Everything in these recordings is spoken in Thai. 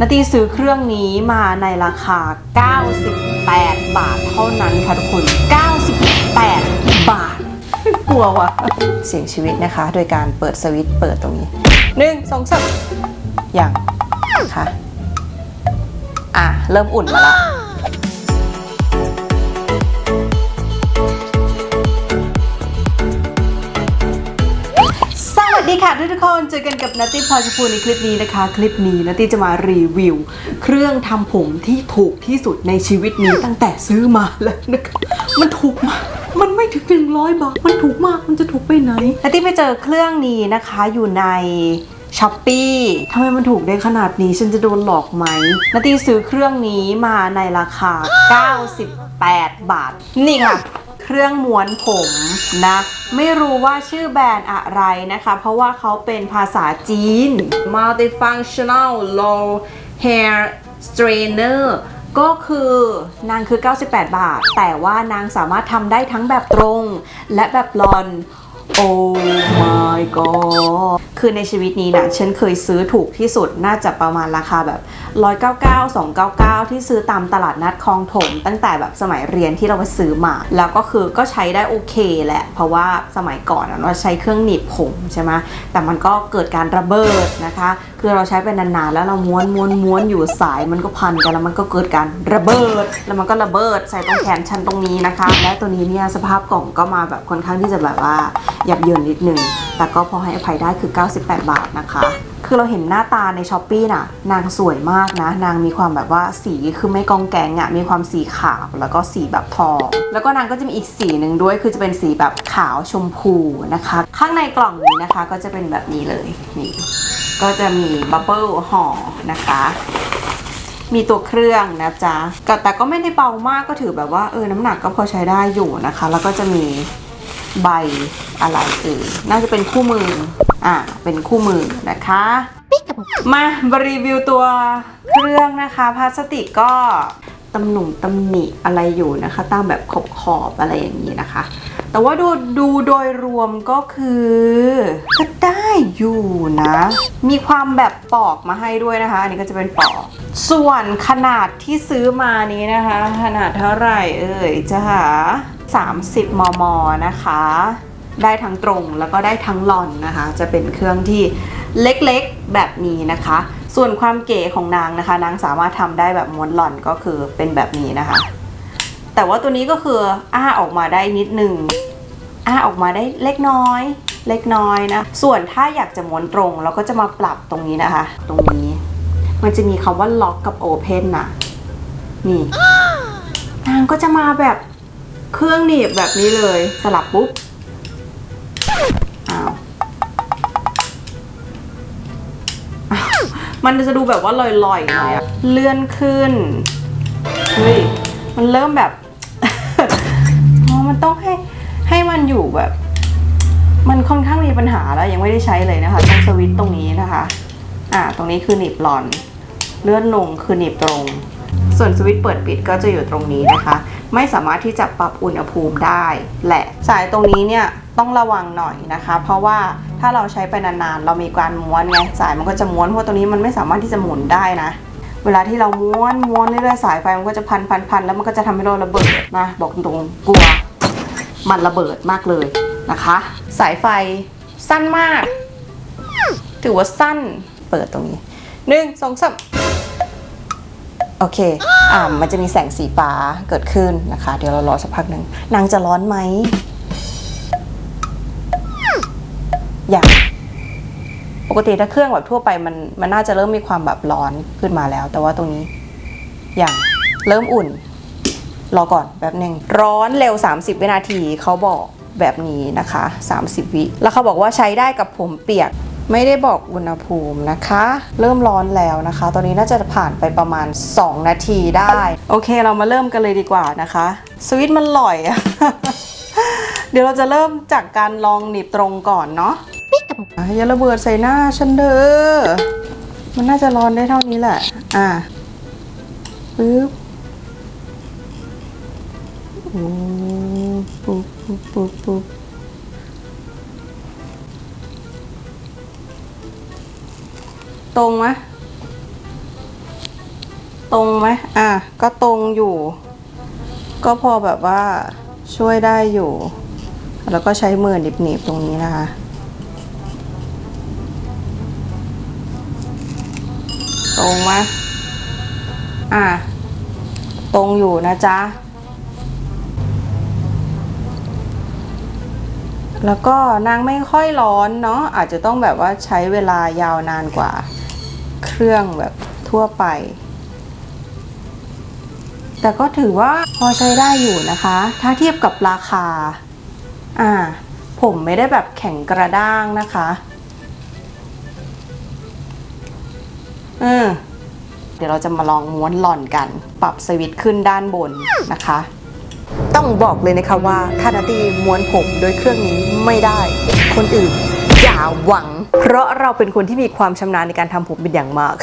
นาตีซื้อเครื่องนี้มาในราคา 98 บาทเท่านั้นค่ะทุกคน 98 บาท กลัวว่ะเสียงชีวิตนะคะ โดยการเปิดสวิตช์เปิดตรงนี้หนึ่งสองสามอย่างค่ะ อะ เริ่มอุ่นมาละสวั ดีค่ะทุกคน เจอกันกับนัตตี้พลอยชพูในคลิปนี้นะคะ คลิปนี้นัตตี้จะมารีวิว เครื่องทำผมที่ถูกที่สุดในชีวิตนี้ตั้งแต่ซื้อมาแล้วนะคะ มันถูกมาก มันไม่ถึงหนึ่งร้อยบาท มันถูกมาก มันจะถูกไปไหนนัตตี้ไปเจอเครื่องนี้นะคะอยู่ในช้อปปี้ทำไมมันถูกได้ขนาดนี้ ฉันจะโดนหลอกไหมนัตตี้ซื้อเครื่องนี้มาในราคา 98 บาท นี่ค่ะ เครื่องม้วนผมนะ ไม่รู้ว่าชื่อแบรนด์อะไรนะคะ เพราะว่าเขาเป็นภาษาจีน multifunctional low hair strainer ก็คือนางคือ 98 บาท แต่ว่านางสามารถทำได้ทั้งแบบตรง และแบบลอน โอ้ my god คือในชีวิตนี้นะฉันเคยซื้อถูกที่สุดน่าจะประมาณราคาแบบ 199 299 ที่ซื้อตามตลาดนัดคลองถม ตั้งแต่แบบสมัยเรียนที่เราไปซื้อมา แล้วก็คือก็ใช้ได้โอเคแหละ เพราะว่าสมัยก่อนเราใช้เครื่องหนีบผมใช่ไหมแต่มันก็เกิดการระเบิดนะคะ คือเราใช้ไปนานๆ แล้วเราม้วนม้วนม้วนอยู่สายมันก็พันกันแล้วมันก็เกิดการระเบิด แล้วมันก็ระเบิดใส่ตรงแขนชั้นตรงนี้นะคะ และตัวนี้เนี่ยสภาพกล่องก็มาแบบค่อนข้างที่จะแบบว่าหยับเยินนิดนึงแต่ก็พอให้อภัยได้คือ 98 บาทนะคะ คือเราเห็นหน้าตาในช้อปปี้น่ะ นางสวยมากนะ นางมีความแบบว่าสีคือไม่กองแกงอะ่ะมีความสีขาวแล้วก็สีแบบทอง แล้วก็นางก็จะมีอีกสีหนึ่งด้วย คือจะเป็นสีแบบขาวชมพูนะคะ ข้างในกล่องนี้นะคะ ก็จะเป็นแบบนี้เลยนี่ก็จะมีบับเบิลห่อนะคะมีตัวเครื่องนะจ๊ะแต่ก็ไม่ได้เบามากก็ถือแบบว่าเออน้ำหนักก็พอใช้ได้อยู่นะคะ แล้วก็จะมี ใบอะไรเออน่าจะเป็นคู่มือ อ่า เป็นคู่มือนะคะ มารีวิวตัวเครื่องนะคะ พลาสติกก็ตำหนุ่มตำหนิอะไรอยู่นะคะ ตามแบบขอบขอบอะไรอย่างนี้นะคะ แต่ว่าดูดูโดยรวมก็คือก็ได้อยู่นะ มีความแบบปอกมาให้ด้วยนะคะ อันนี้ก็จะเป็นปอก ส่วนขนาดที่ซื้อมานี้นะคะ ขนาดเท่าไหร่เอ่ยจะหา 30 มม นะคะ ได้ทั้งตรงแล้วก็ได้ทั้งหลอนนะคะ จะเป็นเครื่องที่เล็กๆแบบนี้นะคะ ส่วนความเก๋ของนางนะคะ นางสามารถทำได้แบบม้วนหล่อนก็คือเป็นแบบนี้นะคะ แต่ว่าตัวนี้ก็คืออ้าออกมาได้นิดนึงอ้าออกมาได้เล็กน้อยเล็กน้อยนะ ส่วนถ้าอยากจะม้วนตรงเราก็จะมาปรับตรงนี้นะคะ ตรงนี้ มันจะมีคำว่าล็อกกับโอเพนน่ะนี่นางก็จะมาแบบ เครื่องหนีบแบบนี้เลยสลับปุ๊บอ้าวมันจะดูแบบว่าลอยๆหน่อยอะเลื่อนขึ้นเฮ้ยมันเริ่มแบบอ๋อมันต้องให้ให้มันอยู่แบบ มันค่อนข้างมีปัญหาแล้วยังไม่ได้ใช้เลยนะคะตรงสวิตช์ตรงนี้นะคะ อ่า ตรงนี้คือหนีบหลอน เลื่อนลงคือหนีบตรง ส่วนสวิตช์เปิดปิดก็จะอยู่ตรงนี้นะคะ ไม่สามารถที่จะปรับอุณหภูมิได้แหละสายตรงนี้เนี่ยต้องระวังหน่อยนะคะ เพราะว่าถ้าเราใช้ไปนานๆ เรามีการม้วนไงสายมันก็จะม้วนเพราะตัวนี้มันไม่สามารถที่จะหมุนได้นะเวลาที่เราม้วนม้วนเรื่อยๆสายไฟมันก็จะพันพันพันแล้วมันก็จะทำให้เราระเบิดนะบอกตรงๆกลัว มันระเบิดมากเลยนะคะ สายไฟสั้นมาก ถือว่าสั้นเปิดตรงนี้หนึ่งสองสาม โอเคอ่ามันจะมีแสงสีฟ้าเกิดขึ้นนะคะ เดี๋ยวเรารอสักพักหนึ่งนางจะร้อนไหมอย่าง ปกติถ้าเครื่องแบบทั่วไปมันมันน่าจะเริ่มมีความแบบร้อนขึ้นมาแล้ว แต่ว่าตรงนี้ อย่างเริ่มอุ่น รอก่อนแป๊บหนึ่งร้อนเร็ว 30 วินาทีเขาบอกแบบนี้นะคะ 30 วิ แล้วเขาบอกว่าใช้ได้กับผมเปียก ไม่ได้บอกอุณหภูมินะคะ เริ่มร้อนแล้วนะคะ ตอนนี้น่าจะผ่านไปประมาณ 2 นาทีได้ โอเคเรามาเริ่มกันเลยดีกว่านะคะ สวิตมันลอยอะเดี๋ยวเราจะเริ่มจากการลองหนีบตรงก่อนเนาะอย่าระเบิดใส่หน้าฉันเด้อมันน่าจะร้อนได้เท่านี้แหละ อะปึ๊บโอ้ปุ๊บปุ๊บปุ๊บปุ๊บ ตรงไหมตรงไหมอะ ก็ตรงอยู่ ก็พอแบบว่าช่วยได้อยู่ แล้วก็ใช้มือหนีบๆตรงนี้นะคะ ตรงไหมอะ ตรงอยู่นะจ๊ะ แล้วก็นางไม่ค่อยร้อนเนาะอาจจะต้องแบบว่าใช้เวลายาวนานกว่า เครื่องแบบทั่วไป แต่ก็ถือว่าพอใช้ได้อยู่นะคะ ถ้าเทียบกับราคา อ่า ผมไม่ได้แบบแข็งกระด้างนะคะอืมเดี๋ยวเราจะมาลองม้วนหล่อนกัน ปรับสวิตช์ขึ้นด้านบนนะคะ ต้องบอกเลยนะคะว่าคานาตีม้วนผมโดยเครื่องนี้ไม่ได้ คนอื่น อย่าหวัง เพราะเราเป็นคนที่มีความชำนาญในการทำผมเป็นอย่างมาก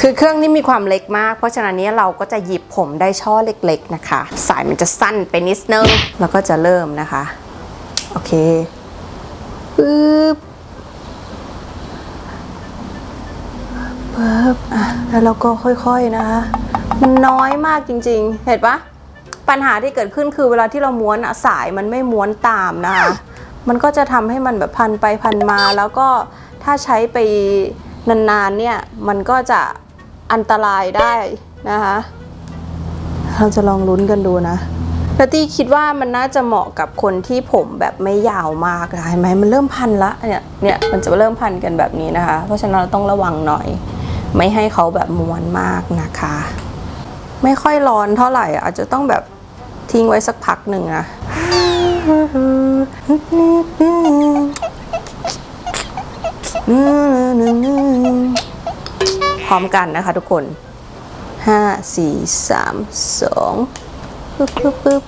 คือเครื่องนี้มีความเล็กมาก เพราะฉะนั้นนี้เราก็จะหยิบผมได้ช่อเล็ก ๆนะคะ สายมันจะสั้นไปนิดนึงแล้วก็จะเริ่มนะคะ โอเคปึ๊บปึ๊บอะแล้วเราก็ค่อยๆนะคะ มันน้อยมากจริง ๆ เห็นปะปัญหาที่เกิดขึ้นคือเวลาที่เราม้วนอะสายมันไม่ม้วนตามนะคะ มันก็จะทำให้มันแบบพันไปพันมา แล้วก็ถ้าใช้ไปนานๆเนี่ยมันก็จะอันตรายได้นะคะ เราจะลองลุ้นกันดูนะแล้วตี้คิดว่ามันน่าจะเหมาะกับคนที่ผมแบบไม่ยาวมากนะเห็นไหมมันเริ่มพันละเนี่ยเนี่ยมันจะเริ่มพันกันแบบนี้นะคะ เพราะฉะนั้นเราต้องระวังหน่อย ไม่ให้เขาแบบม้วนมากนะคะ ไม่ค่อยร้อนเท่าไหร่อาจจะต้องแบบทิ้งไว้สักพักหนึ่งนะ พร้อมกันนะคะทุกคนห้าสี่สามสองปึ๊บปึ๊บปึ๊บ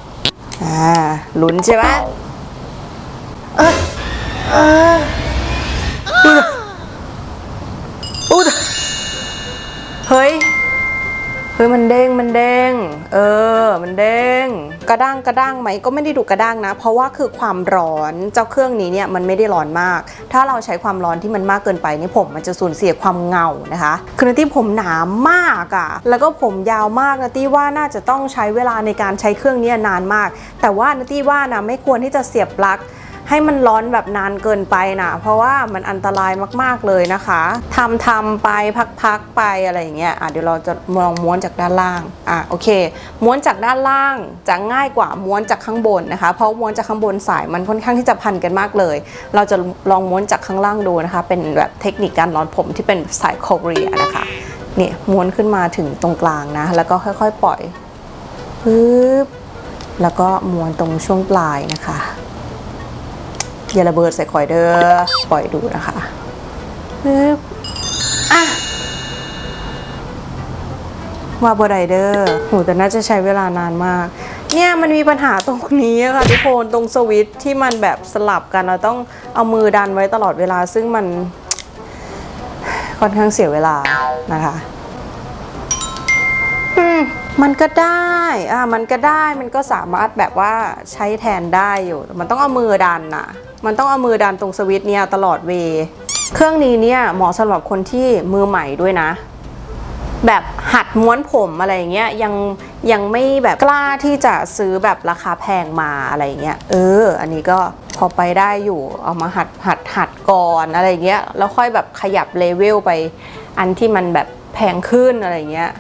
อ่าลุ้นใช่ไหมเออเออ ฮ้ยมันเด้งมันเด้ง เออ มันเด้ง กระด้างกระด้างไหมก็ไม่ได้ดูกระด้างนะ เพราะว่าคือความร้อนเจ้าเครื่องนี้เนี่ยมันไม่ได้ร้อนมาก ถ้าเราใช้ความร้อนที่มันมากเกินไปนี่ผมมันจะสูญเสียความเงานะคะคือนาตี้ผมหนามากอะ่ะ แล้วก็ผมยาวมากนาตี้ว่าน่าจะต้องใช้เวลาในการใช้เครื่องนี้นานมาก แต่ว่านาตี้ว่านะไม่ควรที่จะเสียบปลั๊ก ให้มันร้อนแบบนานเกินไปนะเพราะว่ามันอันตรายมากๆเลยนะคะทำทำไปพักๆไปอะไรอย่างเงี้ยอะเดี๋ยวเราจะมองม้วนจากด้านล่างอะโอเค ม้วนจากด้านล่างจะง่ายกว่าม้วนจากข้างบนนะคะ เพราะม้วนจากข้างบนสายมันค่อนข้างที่จะพันกันมากเลย เราจะลองม้วนจากข้างล่างดูนะคะ เป็นแบบเทคนิคการร้อนผมที่เป็นสายโคเรียนะคะเนี่ยม้วนขึ้นมาถึงตรงกลางนะ แล้วก็ค่อยๆปล่อยปึ๊บแล้วก็ม้วนตรงช่วงปลายนะคะ อย่าระเบิดใส่คอยเดอร์ปล่อยดูนะคะปึ๊บอะว่าบไดเดอร์โหแต่น่าจะใช้เวลานานมาก เนี่ยมันมีปัญหาตรงนี้อะค่ะทุกคนตรงสวิตช์ที่มันแบบสลับกันเราต้องเอามือดันไว้ตลอดเวลาซึ่งมันค่อนข้างเสียเวลานะคะ มันก็ได้อ่ามันก็ได้มันก็สามารถแบบว่าใช้แทนได้อยู่แต่มันต้องเอามือดันน่ะ มันต้องเอามือดันตรงสวิตช์เนี่ยตลอดเวย์เครื่องนี้เนี่ยเหมาะสำหรับคนที่มือใหม่ด้วยนะ แบบหัดม้วนผมอะไรเงี้ยยังยังไม่แบบกล้าที่จะซื้อแบบราคาแพงมาอะไรเงี้ยเออ อันนี้ก็พอไปได้อยู่เอามาหัดหัดหัดก่อนอะไรเงี้ยแล้วค่อยแบบขยับเลเวลไปอันที่มันแบบแพงขึ้นอะไรเงี้ย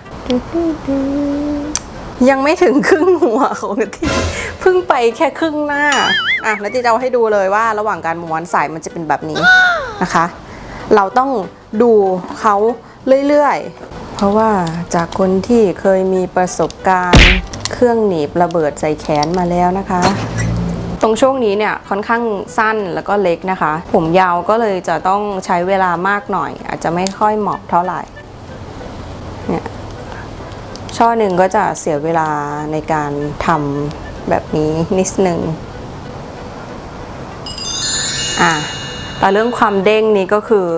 ยังไม่ถึงครึ่งหัวของนาทีเพิ่งไปแค่ครึ่งหน้า อะนาทีจะเอาให้ดูเลยว่าระหว่างการม้วนสายมันจะเป็นแบบนี้นะคะ เราต้องดูเขาเรื่อยๆ เพราะว่าจากคนที่เคยมีประสบการณ์เครื่องหนีบระเบิดใส่แขนมาแล้วนะคะ ตรงช่วงนี้เนี่ยค่อนข้างสั้นแล้วก็เล็กนะคะ ผมยาวก็เลยจะต้องใช้เวลามากหน่อย อาจจะไม่ค่อยเหมาะเท่าไหร่เนี่ย ช่อหนึ่งก็จะเสียเวลาในการทำแบบนี้นิดนึงอะแต่เรื่องความเด้งนี้ก็คือ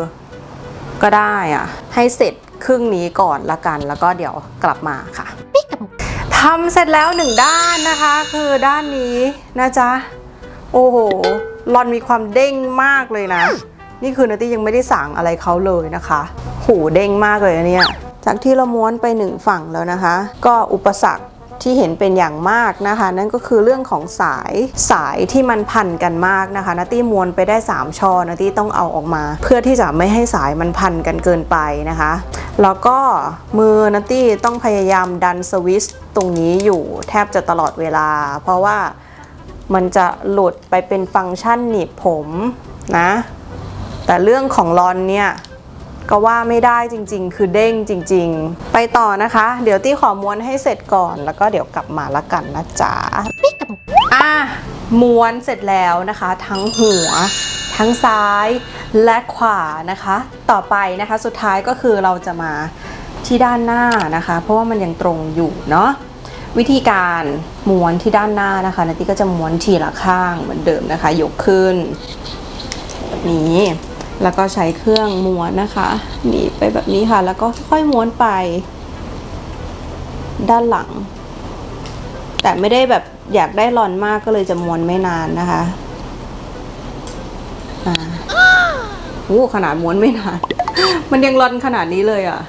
ก็ได้อะให้เสร็จครึ่งนี้ก่อนละกัน แล้วก็เดี๋ยวกลับมาค่ะทำเสร็จแล้วหนึ่งด้านนะคะ คือด้านนี้นะจ๊ะโอ้โหรอนมีความเด้งมากเลยนะ นี่คือนาตี้ยังไม่ได้สั่งอะไรเขาเลยนะคะ หูเด้งมากเลยนเนี่ย จากที่เราม้วนไปหนึ่งฝั่งแล้วนะคะ ก็อุปสรรคที่เห็นเป็นอย่างมากนะคะ นั่นก็คือเรื่องของสายสายที่มันพันกันมากนะคะนาตี้ม้วนไปได้ 3ช่อนาตี้ต้องเอาออกมา เพื่อที่จะไม่ให้สายมันพันกันเกินไปนะคะ แล้วก็มือนาตี้ต้องพยายามดันสวิตช์ตรงนี้อยู่แทบจะตลอดเวลา เพราะว่ามันจะหลุดไปเป็นฟังก์ชันหนีบผมนะ แต่เรื่องของรอนเนี่ย ก็ว่าไม่ได้จริงๆ คือเด้งจริงๆ ไปต่อนะคะ เดี๋ยวตี้ขอม้วนให้เสร็จก่อน แล้วก็เดี๋ยวกลับมาละกันนะจ๊ะอะม้วนเสร็จแล้วนะคะ ทั้งหัว ทั้งซ้ายและขวานะคะ ต่อไปนะคะสุดท้ายก็คือเราจะมาที่ด้านหน้านะคะ เพราะว่ามันยังตรงอยู่เนาะวิธีการม้วนที่ด้านหน้านะคะนาตี้ก็จะม้วนทีละข้างเหมือนเดิมนะคะ ยกขึ้นแบบนี้ แล้วก็ใช้เครื่องม้วนนะคะหนีไปแบบนี้ค่ะ แล้วก็ค่อยม้วนไป ด้านหลัง แต่ไม่ได้แบบอยากได้รอนมากก็เลยจะม้วนไม่นานนะคะอ่าโอ้ขนาดม้วนไม่นาน มันยังรอนขนาดนี้เลยอะ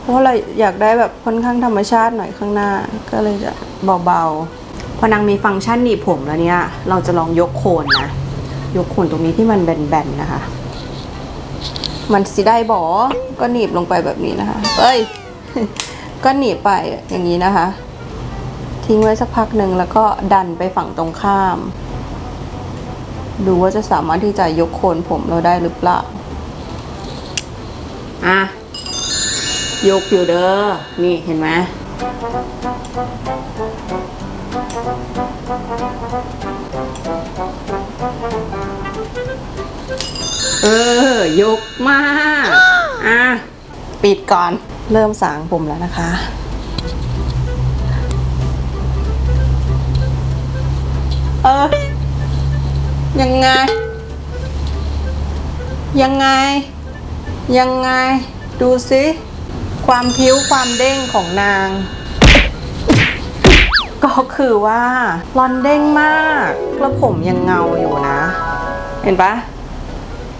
เพราะเราอยากได้แบบค่อนข้างธรรมชาติหน่อยข้างหน้า ก็เลยจะเบาๆ พอนางมีฟังก์ชันหนีบผมแล้วเนี่ย เราจะลองยกโคนนะ ยกโคนตรงนี้ที่มันแบนๆนะคะ มันสิได้บอก็หนีบลงไปแบบนี้นะคะ เอ้ย ก็หนีบไปอย่างนี้นะคะ ทิ้งไว้สักพักหนึ่งแล้วก็ดันไปฝั่งตรงข้าม ดูว่าจะสามารถที่จะยกโคนผมเราได้หรือเปล่า อะ ยกอยู่เด้อ นี่เห็นไหม ออยกมาก อะ ปิดก่อน เริ่มสางผมแล้วนะคะ เออยังไง ยังไง ยังไง ดูสิ ความพิ้วความเด้งของนาง ก็คือว่าลอนเด้งมาก แล้วผมยังเงาอยู่นะ เห็นปะ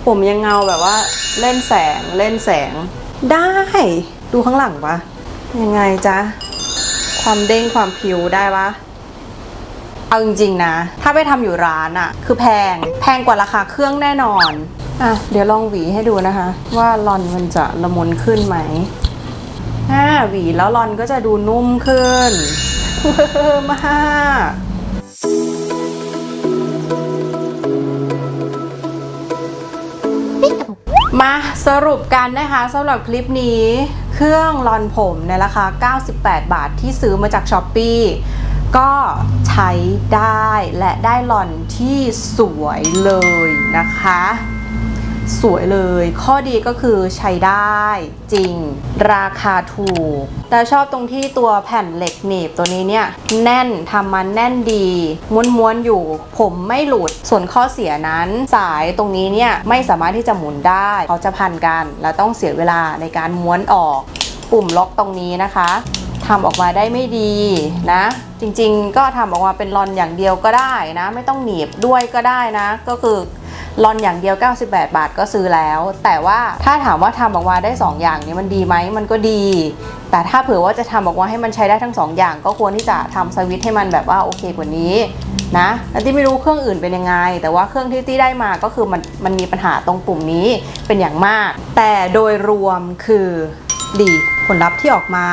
ผมยังเงาแบบว่าเล่นแสงเล่นแสง ได้ดูข้างหลังปะยังไงจ๊ะ ความเด้งความผิวได้ปะเอาจริงๆนะ ถ้าไปทำอยู่ร้านอะคือแพงแพงกว่าราคาเครื่องแน่นอนอะเดี๋ยวลองหวีให้ดูนะคะ ว่าลอนมันจะละมุนขึ้นไหมอ่าหวีแล้วลอนก็จะดูนุ่มขึ้นเวอร์มาก มาสรุปกันนะคะสำหรับคลิปนี้ เครื่องรอนผมในราคา 98 บาทที่ซื้อมาจากช h อป e ีก็ใช้ได้และได้รอนที่สวยเลยนะคะ สวยเลย ข้อดีก็คือใช้ได้จริง ราคาถูก แต่ชอบตรงที่ตัวแผ่นเหล็กหนีบตัวนี้เนี่ย แน่นทำมันแน่นดีม้วนๆอยู่ ผมไม่หลุด ส่วนข้อเสียนั้นสายตรงนี้เนี่ย ไม่สามารถที่จะหมุนได้เขาจะพันกัน และต้องเสียเวลาในการม้วนออกปุ่มล็อกตรงนี้นะคะทำออกมาได้ไม่ดีนะ จริงๆ ก็ทำออกมาเป็นรอนอย่างเดียวก็ได้นะ ไม่ต้องหนีบด้วยก็ได้นะ ก็คือ รอนอย่างเดียว 98 บาทก็ซื้อแล้ว แต่ว่าถ้าถามว่าทำออกมาได้ 2 อย่างนี้มันดีไหมมันก็ดี แต่ถ้าเผื่อว่าจะทำออกมาให้มันใช้ได้ทั้ง 2 อย่าง ก็ควรที่จะทำสวิตช์ให้มันแบบว่าโอเคกว่านี้นะแล้วที่ไม่รู้เครื่องอื่นเป็นยังไง แต่ว่าเครื่องที่ที่ได้มาก็คือมันมันมีปัญหาตรงปุ่มนี้เป็นอย่างมาก แต่โดยรวมคือดี ผลลัพธ์ที่ออกมา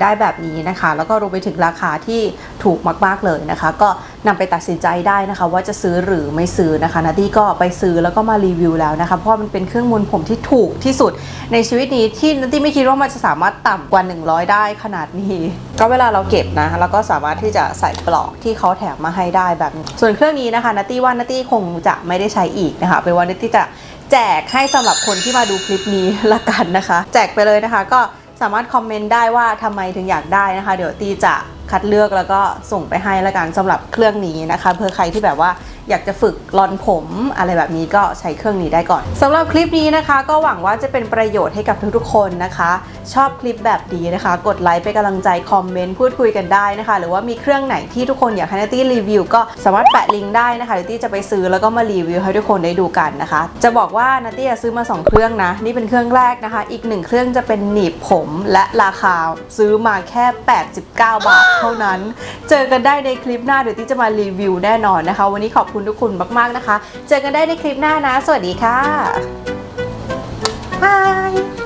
ได้แบบนี้นะคะ แล้วก็รวมไปถึงราคาที่ถูกมาก ๆ เลยนะคะ ก็นำไปตัดสินใจได้นะคะ ว่าจะซื้อหรือไม่ซื้อนะคะนาตี้ก็ไปซื้อแล้วก็มารีวิวแล้วนะคะ เพราะมันเป็นเครื่องมือผมที่ถูกที่สุด ในชีวิตนี้ที่นาตี้ไม่คิดว่ามันจะสามารถต่ำกว่า 100 ได้ขนาดนี้ ก็เวลาเราเก็บนะแล้วก็สามารถที่จะใส่ปลอกที่เขาแถมมาให้ได้แบบนี้ส่วนเครื่องนี้นะคะนาตี้ว่านาตี้คงจะไม่ได้ใช้อีกนะคะเป็นว่านาตี้จะแจกให้สำหรับคนที่มาดูคลิปนี้ละกันนะคะ แจกไปเลยนะคะก็ สามารถคอมเมนต์ได้ว่าทำไมถึงอยากได้นะคะ เดี๋ยวตีจะคัดเลือกแล้วก็ส่งไปให้ละกันสำหรับเครื่องนี้นะคะเพื่อใครที่แบบว่าอยากจะฝึกรอนผมอะไรแบบนี้ก็ใช้เครื่องนี้ได้ก่อนสำหรับคลิปนี้นะคะ ก็หวังว่าจะเป็นประโยชน์ให้กับทุกๆคนนะคะ ชอบคลิปแบบนี้นะคะ กดไลค์เป็นกำลังใจคอมเมนต์พูดคุยกันได้นะคะ หรือว่ามีเครื่องไหนที่ทุกคนอยากให้นัตตี้รีวิวก็สามารถแปะลิงก์ได้นะคะเดี๋ยวตี้จะไปซื้อแล้วก็มารีวิวให้ทุกคนได้ดูกันนะคะ จะบอกว่านัตตี้ซื้อมา 2 เครื่องนะ นี่เป็นเครื่องแรกนะคะ อีกหนึ่งเครื่องจะเป็นหนีบผมและราคาซื้อมาแค่ 89 บาทเท่านั้น เจอกันได้ในคลิปหน้าเดี๋ยวตี้จะมารีวิวแน่นอนนะคะ วันนี้ขอบคุณทุกคนมากๆนะคะ เจอกันได้ในคลิปหน้านะ สวัสดีค่ะ บาย